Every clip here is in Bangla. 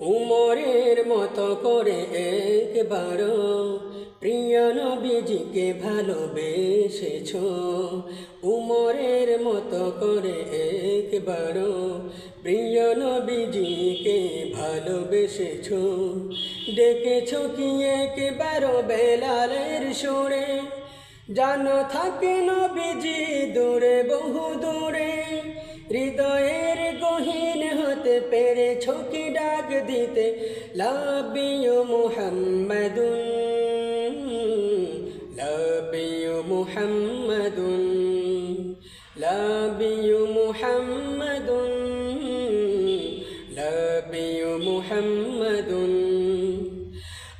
উমরের মতো করে একবার প্রিয় নবীজিকে ভালোবেসেছ। উমরের মতো করে একবার প্রিয় নবীজিকে ভালোবেসেছ। ডেকেছ কি একবার বেলালের সুরে? জানো থাকে নবীজি দূরে, বহু দূরে। পেরেছ কি ডাক দিতে লাবিও মুহাম্মাদুন লাবিও মুহাম্মাদুন লাবিও মুহাম্মাদুন লাবিও মুহাম্মাদুন।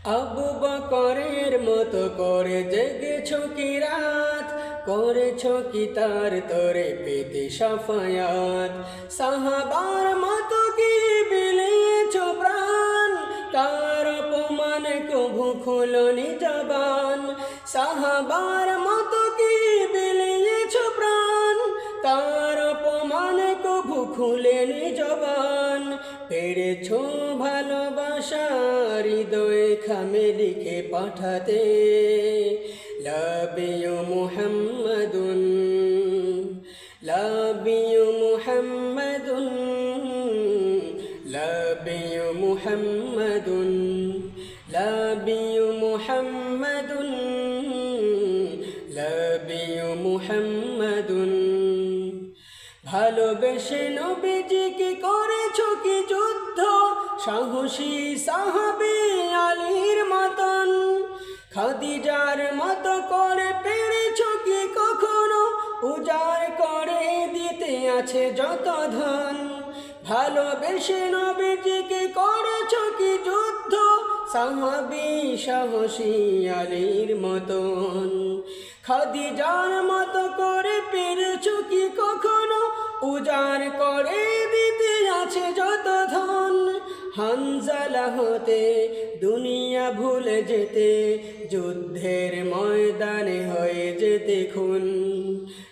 আবু বকরের মতো করে জেগেছ কি রাত, করেছ কি তার তরে পেতে সাফায়াত। সাহাবার মতো খুলনি জবান, সাহাবার মতো কি বিলিয়েছ প্রাণ? তার অপমান কভু খুলেনি জবান, পেরেছ ভালোবাসা হৃদয়ে খামে লিখে পাঠাতে। লাবিউ মুহাম্মাদুন লাবিউ মুহাম্মাদুন লাবিউ মুহাম্মাদুন। লাবিউ মুহাম্মাদুন লাবিউ মুহাম্মাদুন ভালোবেসে নবীজিকে করেছ কি যুদ্ধ? সাহসী সাহাবি আলীর মতন। খাদিজার মতো করে পেরেছ কি কখনো? উজাড় করে দিতে আছে যত ধন। ভালোবেসে নবীজিকে করেছ কি যুদ্ধ? সাহাবি সাহসী আলীর মতন। খাদিজার মতো করে পেরেছ কি কখনো উজাড় করে দিতে আছে যত ধন। হানজালা হতে দুনিয়া ভুলে যেতে, যুদ্ধের ময়দানে হয়ে যেতে খুন।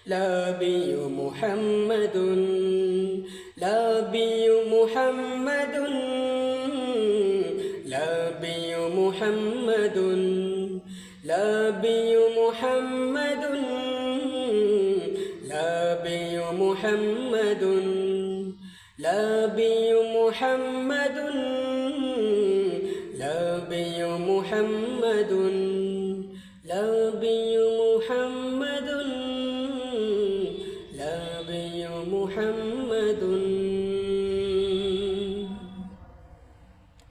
লাবিউ মুহাম্মাদুন লাবিউ মুহাম্মাদুন। نبي محمد نبي محمد نبي محمد نبي محمد نبي محمد نبي محمد لبي محمد.